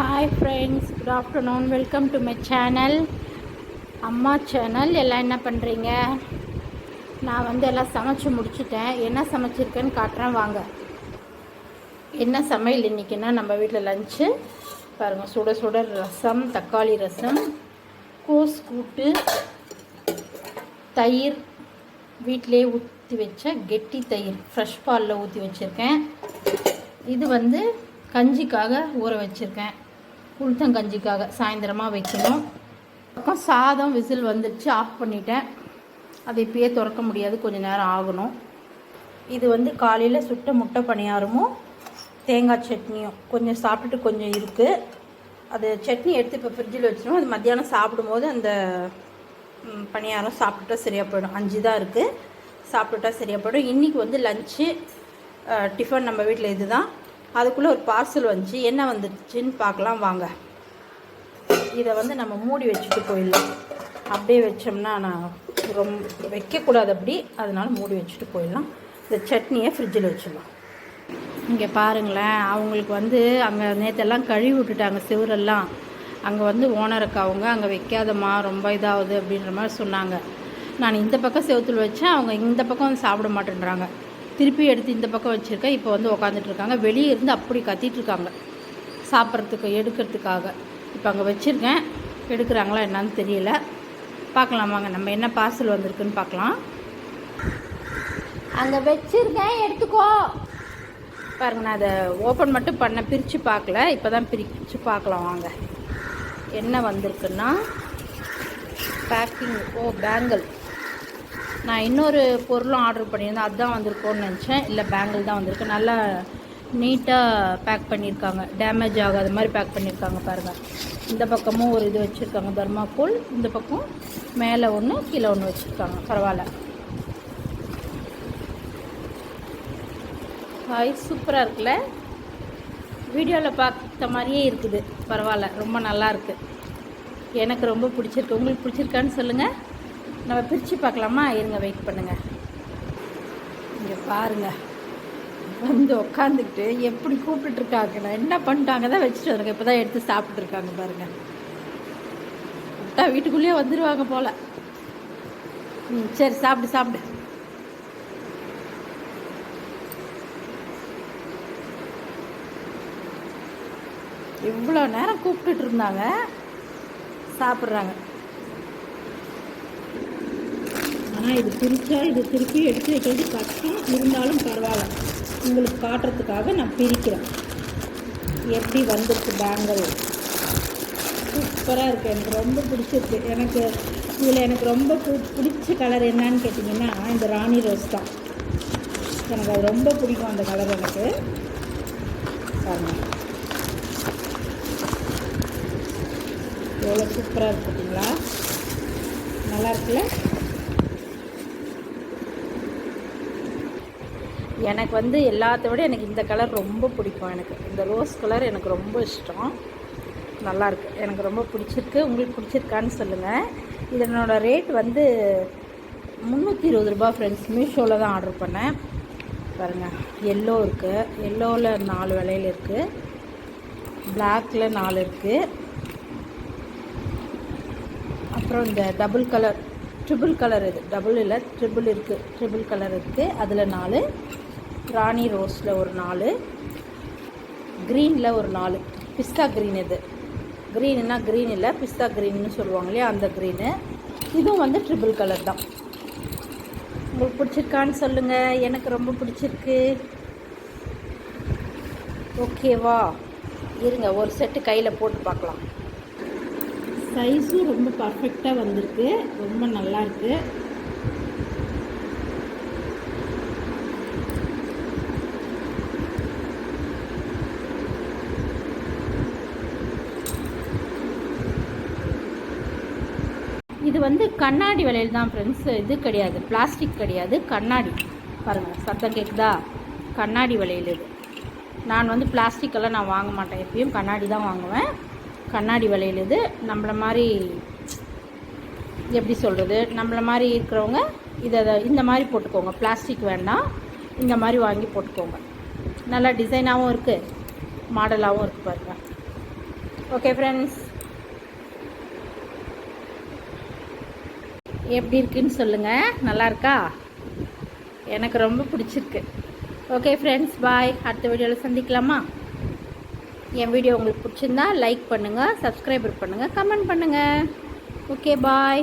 Hi friends good afternoon welcome to my channel அம்மா channel எல்லாம் என்ன பண்ணுறீங்க நான் வந்து எல்லாம் சமைச்சு முடிச்சுட்டேன். என்ன சமைச்சிருக்கேன்னு காட்டுறேன். வாங்க. என்ன சமையல் இன்றைக்கின்னா நம்ம வீட்டில் லஞ்சு பாருங்கள் சுட சுட ரசம் தக்காளி ரசம் கோஸ் கூட்டு தயிர். வீட்டிலே ஊற்றி வச்ச கெட்டி தயிர். ஃப்ரெஷ் பாலில் ஊற்றி வச்சுருக்கேன். இது வந்து கஞ்சிக்காக ஊற வச்சுருக்கேன். உளுத்தங்கஞ்சிக்காக சாயந்தரமாக வைக்கணும். பக்கம் சாதம் விசில் வந்துடுச்சு. ஆஃப் பண்ணிட்டேன். அதை இப்பயே திறக்க முடியாது. கொஞ்சம் நேரம் ஆகணும். இது வந்து காலையில் சுட்ட முட்டை பணியாரமும் தேங்காய் சட்னியும். கொஞ்சம் சாப்பிட்டுட்டு கொஞ்சம் இருக்குது அது சட்னி எடுத்து இப்போ ஃப்ரிட்ஜில் வச்சிடும் அது மத்தியானம் சாப்பிடும்போது அந்த பணியாரம் சாப்பிட்டுட்டா சரியாக போயிடும். அஞ்சு தான் இருக்குது சாப்பிட்டுட்டா சரியாக போயிடும். இன்றைக்கி வந்து லஞ்சு டிஃபன் நம்ம வீட்டில் இதுதான். அதுக்குள்ளே ஒரு பார்சல் வந்துச்சு. என்ன வந்துடுச்சுன்னு பார்க்கலாம் வாங்க. இதை வந்து நம்ம மூடி வச்சுட்டு போயிடலாம். அப்படியே வச்சோம்னா நான் ரொம்ப வைக்கக்கூடாது அப்படி. அதனால் மூடி வச்சுட்டு போயிடலாம். இந்த சட்னியை ஃப்ரிட்ஜில் வச்சிடலாம். இங்கே பாருங்களேன் அவங்களுக்கு வந்து அங்கே நேற்றெல்லாம் கழுவி விட்டுட்டாங்க செவரெல்லாம். அங்கே வந்து ஓனருக்கு அவங்க அங்கே வைக்காதம்மா ரொம்ப இதாகுது அப்படின்ற மாதிரி சொன்னாங்க. நான் இந்த பக்கம் செவத்தில் வச்சேன் அவங்க இந்த பக்கம் வந்து சாப்பிட மாட்டேன்றாங்க. திருப்பி எடுத்து இந்த பக்கம் வச்சுருக்கேன் இப்போ வந்து உக்காந்துட்டு இருக்காங்க வெளியே இருந்து அப்படி கத்திட்டு இருக்காங்க சாப்பிட்றதுக்கு எடுக்கிறதுக்காக. இப்போ அங்கே வச்சுருக்கேன். எடுக்கிறாங்களா என்னன்னு தெரியல. பார்க்கலாம் வாங்க நம்ம என்ன பார்சல் வந்திருக்குன்னு பார்க்கலாம் அங்கே வச்சுருக்கேன் எடுத்துக்கோ. பாருங்க நான் அதை ஓப்பன் மட்டும் பண்ண பிரித்து பார்க்கல. இப்போ தான் பிரித்து பார்க்கலாம் வாங்க. என்ன வந்திருக்குன்னா பேக்கிங் ஓ பேங்கிள் நான் இன்னொரு பொருளும் ஆர்டர் பண்ணியிருந்தேன். அதுதான் வந்திருக்கோன்னு நினச்சேன். இல்லை பேங்கிள் தான் வந்திருக்கு. நல்லா நீட்டாக பேக் பண்ணியிருக்காங்க. டேமேஜ் ஆகாத மாதிரி பேக் பண்ணியிருக்காங்க பாருங்கள் இந்த பக்கமும் ஒரு இது வச்சுருக்காங்க. தர்மாக்கோல் இந்த பக்கம் மேலே ஒன்று கீழே ஒன்று வச்சுருக்காங்க. பரவாயில்ல. ஹாய் சூப்பராக இருக்குல்ல? வீடியோவில் பார்த்த மாதிரியே இருக்குது. பரவாயில்ல. ரொம்ப நல்லா இருக்குது எனக்கு ரொம்ப பிடிச்சிருக்கு. உங்களுக்கு பிடிச்சிருக்கான்னு சொல்லுங்கள் நம்ம பிரித்து பார்க்கலாமா? இருங்க வெயிட் பண்ணுங்கள் இங்கே பாருங்கள் வந்து உக்காந்துக்கிட்டு எப்படி கூப்பிட்டுருக்காங்க? நான் என்ன பண்ணிட்டாங்க தான் வச்சுட்டு வருங்க. இப்போ தான் எடுத்து சாப்பிட்ருக்காங்க பாருங்கள் விட்டா வீட்டுக்குள்ளேயே வந்துடுவாங்க போல். ம் சரி சாப்பிடு சாப்பிடு. இவ்வளோ நேரம் கூப்பிட்டுட்டு இருந்தாங்க. சாப்பிட்றாங்க. ஆனால் இது பிரித்தா இது திருப்பி எடுத்து வைக்கிறது கஷ்டம் இருந்தாலும் பரவாயில்ல. உங்களுக்கு காட்டுறதுக்காக நான் பிரிக்கிறேன். எப்படி வந்திருக்கு பேங்கல் சூப்பராக இருக்குது எனக்கு ரொம்ப பிடிச்சிருக்கு. எனக்கு இதில் எனக்கு ரொம்ப பிடிச்ச கலர் என்னன்னு கேட்டிங்கன்னா இந்த ராணி ரோஸ் தான். எனக்கு அது ரொம்ப பிடிக்கும் அந்த கலர் எனக்கு. பாருங்க. எவ்வளோ சூப்பராக இருக்கு பார்த்தீங்களா நல்லா இருக்குல்ல? எனக்கு வந்து எல்லாத்த விட எனக்கு இந்த கலர் ரொம்ப பிடிக்கும் எனக்கு. இந்த ரோஸ் கலர் எனக்கு ரொம்ப இஷ்டம். நல்லாயிருக்கு எனக்கு ரொம்ப பிடிச்சிருக்கு. உங்களுக்கு பிடிச்சிருக்கான்னு சொல்லுங்கள் இதனோட ரேட் வந்து முந்நூற்றி இருபது ரூபா ஃப்ரெண்ட்ஸ் மீஷோவில் தான் ஆர்டர் பண்ணேன். பாருங்கள் எல்லோ இருக்குது எல்லோவில் நாலு விலையில் இருக்குது பிளாக்கில் நாலு இருக்குது அப்புறம் இந்த டபுள் கலர் ட்ரிபிள் கலர் இது. டபுள் இல்லை ட்ரிபிள் இருக்குது ட்ரிபிள் கலர் இருக்குது அதில் நாலு. ராணி ரோஸில் ஒரு நாலு. க்ரீனில் ஒரு நாலு. பிஸ்தா க்ரீன் இது. க்ரீனுன்னா க்ரீன் இல்லை பிஸ்தா க்ரீன்னு சொல்லுவாங்க இல்லையா அந்த க்ரீனு இதுவும் வந்து ட்ரிபிள் கலர் தான். உங்களுக்கு பிடிச்சிருக்கான்னு சொல்லுங்கள் எனக்கு ரொம்ப பிடிச்சிருக்கு. ஓகேவா இருங்க ஒரு செட்டு கையில் போட்டு பார்க்கலாம். சைஸும் ரொம்ப பர்ஃபெக்டாக வந்திருக்கு. ரொம்ப நல்லா இருக்கு இது வந்து கண்ணாடி விலையில் தான் ஃப்ரெண்ட்ஸ் இது கிடையாது. பிளாஸ்டிக் கிடையாது. கண்ணாடி. பாருங்கள் சத்தம் கேட்குதா கண்ணாடி விலையில் இது. நான் வந்து பிளாஸ்டிக்கெல்லாம் நான் வாங்க மாட்டேன். எப்பயும் கண்ணாடி தான் வாங்குவேன். கண்ணாடி விலையில் இது. நம்மள மாதிரி எப்படி சொல்கிறது நம்மள மாதிரி இருக்கிறவங்க இதை இந்த மாதிரி போட்டுக்கோங்க. பிளாஸ்டிக் வேண்டாம். இந்த மாதிரி வாங்கி போட்டுக்கோங்க. நல்லா டிசைனாகவும் இருக்குது மாடலாகவும் இருக்குது பாருங்கள் ஓகே ஃப்ரெண்ட்ஸ் எப்படி இருக்குன்னு சொல்லுங்கள் நல்லா இருக்கா? எனக்கு ரொம்ப பிடிச்சிருக்கு. ஓகே ஃப்ரெண்ட்ஸ் பாய் அடுத்த வீடியோவில் சந்திக்கலாமா? என் வீடியோ உங்களுக்கு பிடிச்சிருந்தா லைக் பண்ணுங்கள் சப்ஸ்கிரைபர் பண்ணுங்கள் கமெண்ட் பண்ணுங்கள் ஓகே பாய்